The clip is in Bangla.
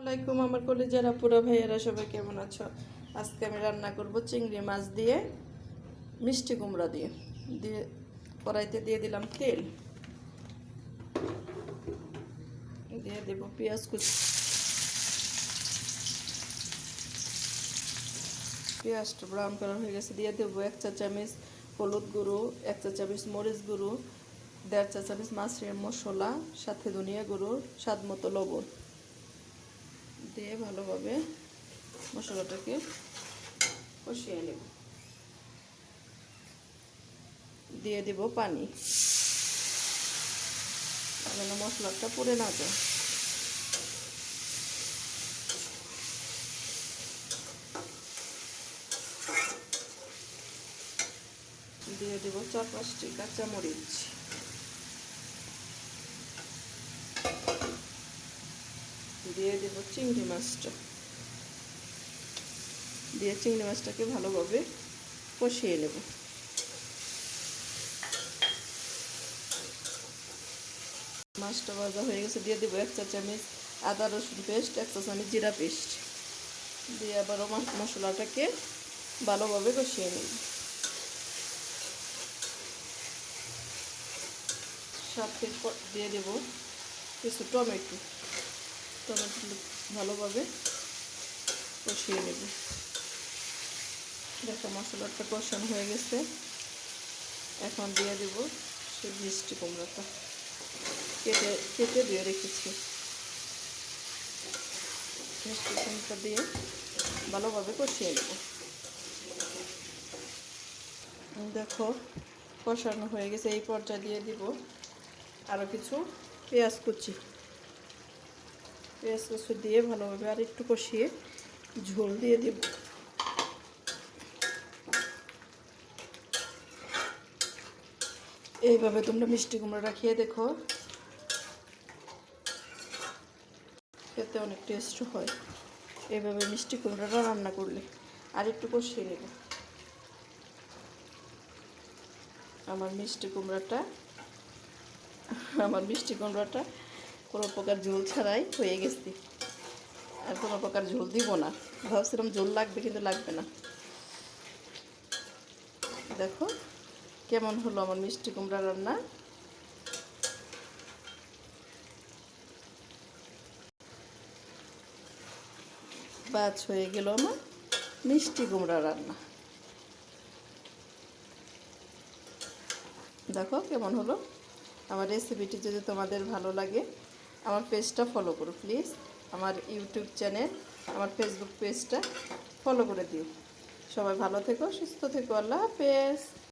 আসসালামাইকুম আমার কলেজেরা পুরো ভাইয়েরা, সবাই কেমন আছো? আজকে আমি রান্না করব চিংড়ি মাছ দিয়ে, মিষ্টি কুমড়া দিয়ে। দিয়ে কড়াইতে দিয়ে দিলাম তেল। দিয়ে দেব পেঁয়াজ কুচি পেঁয়াজটা ব্রাউন কালার হয়ে গেছে। দিয়ে দেবো এক চা চামচ হলুদ গুঁড়ো, এক চা চামচ মরিচ গুঁড়ো, দেড় চা চামচ মাছের মশলা, সাথে ধনিয়া গুঁড়ো, স্বাদ মতো লবণ। দিয়ে ভালোভাবে মশলাটাকে কষিয়ে নেব। দিয়ে দেব পানি। যেন মশলাটা পুড়ে না যায়। দিয়ে দেব চার পাঁচটি কাঁচামরিচ। দিয়ে দেব চিংড়ি মাছটা। দিয়ে চিংড়ি মাছটাকে ভালোভাবে কষিয়ে নেব। মাছটা ভাজা হয়ে গেছে, দিয়ে দেবো এক চা চামচ আদা রসুন পেস্ট, এক চা চামচ জিরা পেস্ট। দিয়ে আবারও মশলাটাকে ভালোভাবে কষিয়ে নেব। সাথে দিয়ে দেবো কিছু টমেটো। টমেটো ভালোভাবে কষিয়ে নেব। দেখো মশলাটা কষানো হয়ে গেছে। এখন দিয়ে দেব সে মিষ্টি কুমড়োটা। কেটে কেটে দিয়ে রেখেছি। মিষ্টি কুমড়োটা দিয়ে ভালোভাবে কষিয়ে নেব। দেখো কষানো হয়ে গেছে। এই পর্যায়ে দিয়ে দিব আরও কিছু পেঁয়াজ কুচি। পেঁয়াজ কুচি দিয়ে ভালোভাবে আর একটু কষিয়ে ঝোল দিয়ে দেব। এইভাবে তোমরা মিষ্টি কুমড়োটা খেয়ে দেখো। খেতে অনেক টেস্ট হয়। এইভাবে মিষ্টি কুমড়োটা রান্না করলে আর একটু কষিয়ে নেব। আমার মিষ্টি কুমড়াটা, আমার মিষ্টি কুমড়াটা কোনো প্রকার ঝোল ছাড়াই হয়ে গেছি। আর কোনো প্রকার ঝোল দিব না। ভাবছিলাম ঝোল লাগবে কিন্তু লাগবে না। দেখো কেমন হলো আমার মিষ্টি কুমড়া রান্না। বাজ হয়ে গেল আমার মিষ্টি কুমড়া রান্না। দেখো কেমন হলো। আমার রেসিপিটি যদি তোমাদের ভালো লাগে আমার পেজটা ফলো করো প্লিজ আমার ইউটিউব চ্যানেল আমার ফেসবুক পেজটা ফলো করে দিও। সবাই ভালো থেকো, সুস্থ থেকো, আল্লাহ হাফেজ।